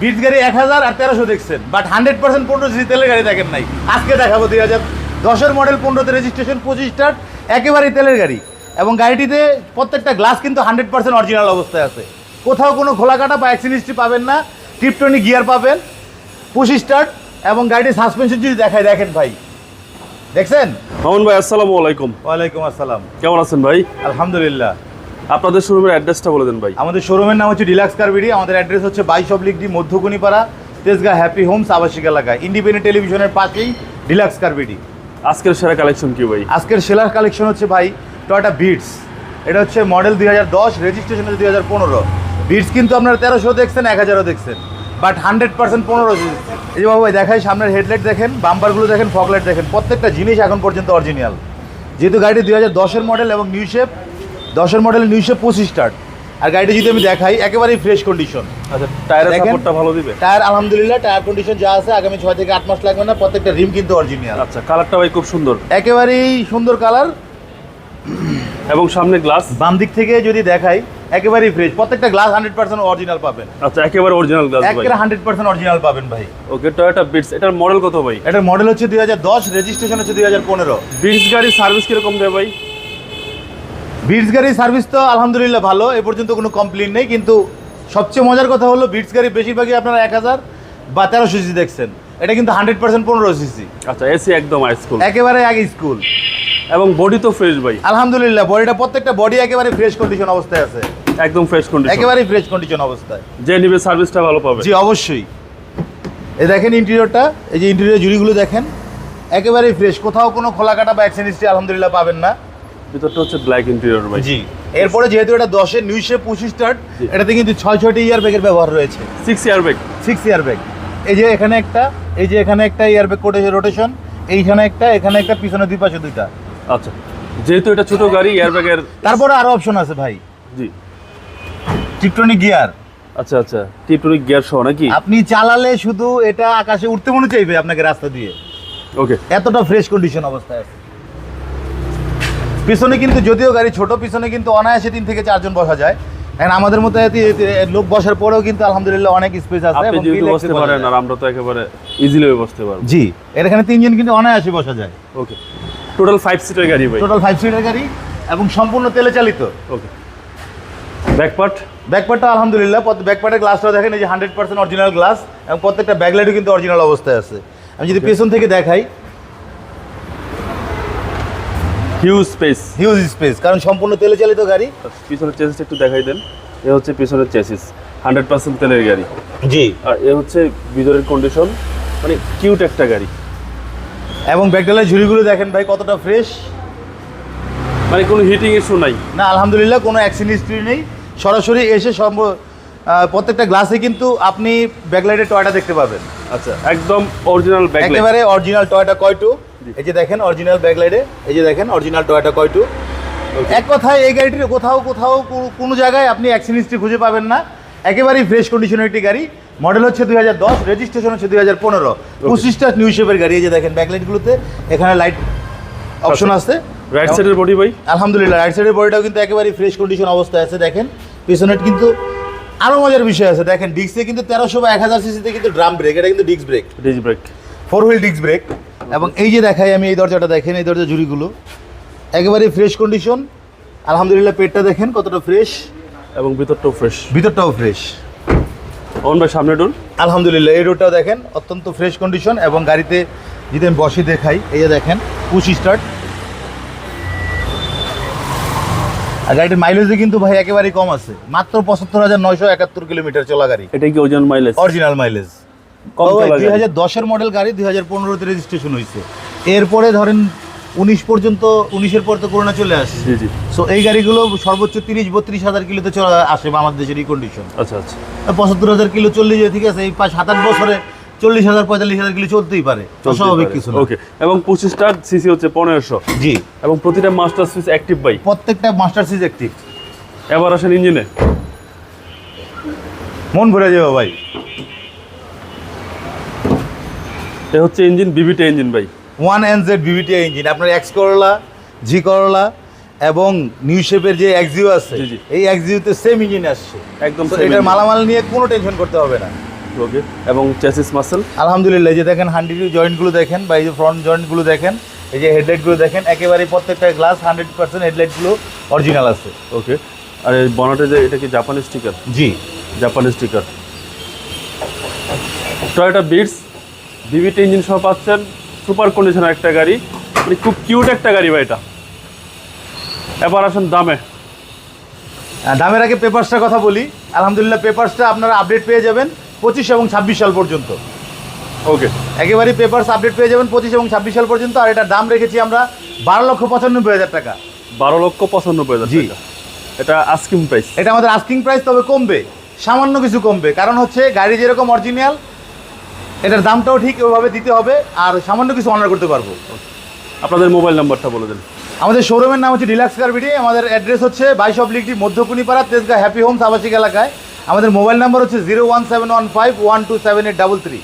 Bit গাড়ি এক হাজার আর তেরোশো দেখছেন বাট হান্ড্রেড পার্সেন্ট পনেরো সিসি তেলের গাড়ি দেখেন নাই। আজকে দেখাবো দুই হাজার দশের মডেল পনেরোতে রেজিস্ট্রেশন পঁচিশ স্টার্ট একেবারেই তেলের গাড়ি। এবং গাড়িটিতে প্রত্যেকটা গ্লাস কিন্তু হান্ড্রেড পার্সেন্ট অরিজিনাল অবস্থায় আছে। কোথাও কোনো খোলা কাটা বা অ্যাক্সিডেন্ট হিস্ট্রি পাবেন না টিপটনি গিয়ার পাবেন পুশ স্টার্ট এবং গাড়িটির সাসপেনশন যদি দেখায় দেখেন ভাই। দেখছেন? মামুন ভাই আসসালামু আলাইকুম। ওয়ালাইকুম আসসালাম। কেমন আছেন ভাই? আলহামদুলিল্লাহ। আপনাদের শোরুমের অ্যাড্রেসটা বলে দেন ভাই। আমাদের শোরুমের নাম হচ্ছে ডিলাক্স কারবিডি আমাদের অ্যাড্রেস হচ্ছে বাইশ oblique D Madhyakunipara Tejgaon happy homes আবাসিক এলাকায়। ইন্ডিপেন্ডেন্ট টেলিভিশনের পাশেই ডিলাক্স কারবিডি আজকের সেরা কালেকশন কি ভাই? আজকের সেলার কালেকশন হচ্ছে ভাই টয়টা বিটস এটা হচ্ছে মডেল দুই হাজার দশ রেজিস্ট্রেশন হচ্ছে দুই হাজার পনেরো। বিটস কিন্তু আপনারা তেরোশো দেখছেন এক হাজারও দেখছেন। বাট হান্ড্রেড পার্সেন্ট পনেরো এই যে বাবু ভাই দেখাই সামনের হেডলাইট দেখেন বাম্পারগুলো দেখেন ফকলাইট দেখেন। প্রত্যেকটা জিনিস এখন পর্যন্ত অরিজিনাল যেহেতু গাড়িটি দুই হাজার দশের মডেল এবং নিউ শেপ দশের মডেল নিউ শেপ পঁচিশ স্টার্ট আর গাড়িটি যদি আমি দেখাই একেবারেই ফ্রেশ কন্ডিশন আচ্ছা টায়ারের দেখেন। সাপোর্টটা ভালো দিবে? টায়ার আলহামদুলিল্লাহ টায়ার কন্ডিশন যা আছে আগামী ছয় থেকে আট মাস লাগবে না প্রত্যেকটা রিম কিন্তু অরিজিনাল আচ্ছা কালারটা ভাই খুব সুন্দর। একেবারেই সুন্দর কালার এবং সামনে গ্লাস বাম দিক থেকে যদি দেখাই একেবারেই ফ্রেশ প্রত্যেকটা গ্লাস হান্ড্রেড পার্সেন্ট অরিজিনাল পাবেন। আচ্ছা একেবারে অরিজিনাল গ্লাস একেবারে হান্ড্রেড পার্সেন্ট অরিজিনাল পাবেন ভাই। ওকে টয়োটা বিটস এটার মডেল কত ভাই? এটার মডেল হচ্ছে দুই হাজার দশ রেজিস্ট্রেশন হচ্ছে দুই হাজার পনেরো। বিটস গাড়ির সার্ভিস কীরকম দেয় ভাই? বিটস গাড়ির সার্ভিস তো আলহামদুলিল্লাহ ভালো এ পর্যন্ত কোনো কমপ্লেন নেই কিন্তু সবচেয়ে মজার কথা হলো বিটস গাড়ি বেশিরভাগই আপনারা এক হাজার বা তেরোশো সিসি দেখছেন। এটা কিন্তু হান্ড্রেড পার্সেন্ট পনেরো সিসি আচ্ছা এসি একদম স্কুল একেবারে আগে স্কুল এবং বডি তো ফ্রেশ ভাই। আলহামদুলিল্লাহ বডিটা প্রত্যেকটা বডি একেবারে ফ্রেশ কন্ডিশন অবস্থায় আছে। একদম ফ্রেশ কন্ডিশন একেবারেই ফ্রেশ কন্ডিশন অবস্থায়। যে নিবে সার্ভিসটা ভালো পাবে। জি অবশ্যই। এ দেখেন ইন্টেরিয়রটা এই যে ইন্টেরিয়র জুড়িগুলো দেখেন একেবারেই ফ্রেশ কোথাও কোনো খোলা কাটা বা অ্যাক্সিডেন্ট আলহামদুলিল্লাহ পাবেন না। ভিতরটা হচ্ছে ব্ল্যাক ইন্টেরিয়র ভাই। জি। এরপরে যেহেতু এটা দশের নিউ শেপ পঁচিশ স্টার্ট এটাতে কিন্তু ছয় ছয়টি ইয়ার ব্যাগের ব্যবহার রয়েছে। Six air bag six air bag এই যে এখানে একটা এই যে এখানে একটা ইয়ার ব্যাগ কোটেছে রোটেশন এইখানে একটা এখানে একটা পিছনে দুই পাশে দুইটা। আচ্ছা। যেহেতু এটা ছোট গাড়ি এয়ার ব্যাগের তারপরে আরও অপশন আছে ভাই। জি। টিপটনিক গিয়ার আচ্ছা আচ্ছা। টিপটনিক গিয়ার সহ নাকি? আপনি চালালে শুধু এটা আকাশে উঠতে মনে চাইবে আপনাকে রাস্তা দিয়ে। ওকে এতটা ফ্রেশ কন্ডিশন অবস্থায় আছে। পিছনে কিন্তু যদিও গাড়ি ছোট পিছনে কিন্তু অনায়াসে তিন থেকে চারজন বসা যায়। এখন আমাদের মতো লোক বসার পরেও কিন্তু আলহামদুলিল্লাহ অনেক স্পেস আছে আপনি যেহেতু বসতে পারেন আর আমরা তো একেবারে ইজিলি বসতে পারব। জি এর এখানে তিনজন কিন্তু অনায়াসে বসা যায়। ওকে টোটাল ফাইভ সিটের গাড়ি ভাই। টোটাল ফাইভ সিটার গাড়ি এবং সম্পূর্ণ তেলে চালিত। ওকে ব্যাক পার্ট ব্যাকপার্টটা আলহামদুলিল্লাহ ব্যাকপার্টের গ্লাসটা দেখেন এই যে হান্ড্রেড পার্সেন্ট অরিজিনাল গ্লাস এবং প্রত্যেকটা ব্যাকলাইটও কিন্তু অরিজিনাল অবস্থায় আছে। আমি যদি পেছন থেকে দেখাই হিউজ স্পেস হিউজ স্পেস কারণ সম্পূর্ণ তেলে চালিত গাড়ি। পিছনের চেসিসটা একটু দেখাই দেন। এ হচ্ছে পিছনের চেসিস হান্ড্রেড পার্সেন্ট তেলের গাড়ি। জি। আর এ হচ্ছে ভিতরের কন্ডিশন মানে কিউট একটা গাড়ি। এবং ব্যাকডালের ঝুড়িগুলো দেখেন ভাই কতটা ফ্রেশ মানে কোনো হিটিং ইস্যু নাই। না আলহামদুলিল্লাহ কোনো অ্যাক্সিডেন্ট হিস্ট্রি নেই। সরাসরি এসে সব প্রত্যেকটা গ্লাসে কিন্তু আপনি ব্যাকলাইটের টয়টা দেখতে পাবেন। আচ্ছা একদম অরিজিনাল ব্যাকলাইট একেবারে অরিজিনাল টয়টা কয়টু এই যে দেখেন অরিজিনাল ব্যাকলাইটে এই যে দেখেন অরিজিনাল টয়টা কয়টু এক কথায় এই গাড়িটির কোথাও কোথাও কোনো জায়গায় আপনি অ্যাক্সিডেন্ট হিস্ট্রি খুঁজে পাবেন না। একেবারেই ফ্রেশ কন্ডিশনের একটি গাড়ি। মডেল হচ্ছে দুই হাজার দশ রেজিস্ট্রেশন হচ্ছে দুই হাজার পনেরো। পঁচিশটা নিউ শেপের গাড়ি এই যে দেখেন ব্যাকলাইটগুলোতে এখানে লাইট অপশন আছে। রাইট সাইডের বডি ভাই? আলহামদুলিল্লাহ রাইট সাইডের বডিটাও কিন্তু একেবারে ফ্রেশ কন্ডিশন অবস্থায় আছে দেখেন। পিছনের কিন্তু আরও মজার বিষয় আছে দেখেন ডিস্কে কিন্তু তেরোশো বা এক হাজার সিসিতে কিন্তু ড্রাম ব্রেক এটা কিন্তু disc brake disc brake four wheel disc brake এবং এই যে দেখাই আমি এই দরজাটা দেখেন এই দরজা ঝুড়িগুলো। একেবারে ফ্রেশ কন্ডিশন আলহামদুলিল্লাহ পেটটা দেখেন কতটা ফ্রেশ এবং ভিতরটাও ফ্রেশ ভিতরটাও ফ্রেশ অন ভাই সামনে ডোর আলহামদুলিল্লাহ এই রোডটাও দেখেন অত্যন্ত ফ্রেশ কন্ডিশন এবং গাড়িতে যদি আমি বসে দেখাই এই যে দেখেন পুশ স্টার্ট আর গাড়িটির মাইলেজও কিন্তু ভাই একেবারেই কম আছে। মাত্র পঁচাত্তর হাজার নয়শো একাত্তর কিলোমিটার চলা গাড়ি। এটা কি ওজন মাইলেজ অরিজিনাল মাইলেজ দুই হাজার দশের মডেল গাড়ি দুই হাজার পনেরোতে রেজিস্ট্রেশন হয়েছে। এরপরে ধরেন উনিশ পর্যন্ত উনিশের পর তো করোনা চলে আসছে সো এই গাড়িগুলো সর্বোচ্চ তিরিশ বত্রিশ হাজার কিলোতে চলে আসে আমাদের দেশের কন্ডিশন আচ্ছা আচ্ছা। পঁচাত্তর হাজার কিলো চল্লিশ ঠিক আছে এই পাঁচ সাত আট বছরে চল্লিশ হাজার পঁয়তাল্লিশ হাজার কিলো চলতেই পারে। অস্বাভাবিক কিছু ওকে এবং পঁচিশটার সিসি হচ্ছে পনেরোশো। জি। এবং প্রতিটা মাস্টার সুইচ অ্যাক্টিভ বাই প্রত্যেকটা মাস্টার সিজ অ্যাক্টিভ এবার আসেন ইঞ্জিনে মন ভরে যাবে ভাই। এ হচ্ছে ইঞ্জিন বিবিটা ইঞ্জিন ভাই। One N Z VVT engine আপনার এক্স করলা জি করলা এবং নিউ শেপের যে এক্সিও আছে। এই এক্সিওতে সেম ইঞ্জিন আসছে। একদম এটার মালামাল নিয়ে কোনো টেনশন করতে হবে না। ওকে এবং চেসিস মাসেল আলহামদুলিল্লাহ যে দেখেন হান্ডির জয়েন্টগুলো দেখেন বা এই যে ফ্রন্ট জয়েন্টগুলো দেখেন এই যে হেডলাইটগুলো দেখেন একেবারে প্রত্যেকটা গ্লাস হান্ড্রেড পার্সেন্ট হেডলাইটগুলো অরিজিনাল আছে। ওকে আর এই বনাটে যে এটা কি জাপানি স্টিকার জি। জাপানি sticker Toyota Vitz VVT engine সহ পাচ্ছেন সুপার কন্ডিশনের একটা গাড়ি। মানে খুব কিউট একটা গাড়ি ভাই এটা। এবার আসেন দামে। দামের আগে পেপারসটার কথা বলি। আলহামদুলিল্লাহ পেপারসটা আপনারা আপডেট পেয়ে যাবেন পঁচিশ এবং ছাব্বিশ সাল পর্যন্ত। ওকে একেবারেই পেপারস আপডেট পেয়ে যাবেন পঁচিশ এবং ছাব্বিশ সাল পর্যন্ত। আর এটার দাম রেখেছি আমরা বারো লক্ষ পঁচানব্বই হাজার টাকা। বারো লক্ষ পঁচানব্বই হাজার জি। এটা আস্কিং প্রাইস এটা আমাদের আস্কিং প্রাইস তবে কমবে। সামান্য কিছু কমবে। কারণ হচ্ছে গাড়ি যেরকম অরিজিনাল এটার দামটাও ঠিক ওইভাবে দিতে হবে আর সামান্য কিছু অর্ডার করতে পারব। আপনাদের মোবাইল নাম্বারটা বলে দেন। আমাদের শোরুমের নাম হচ্ছে ডিলাক্স কারবিডি আমাদের অ্যাড্রেস হচ্ছে বাইশ অব্লিকটি মধ্যকুনিপাড়া তেজগা হ্যাপি হোমস আবাসিক এলাকায়। আমাদের মোবাইল নাম্বার হচ্ছে zero one seven one five one two seven eight double three.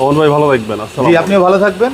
অমন ভাই ভালো থাকবেন জি আপনিও ভালো থাকবেন।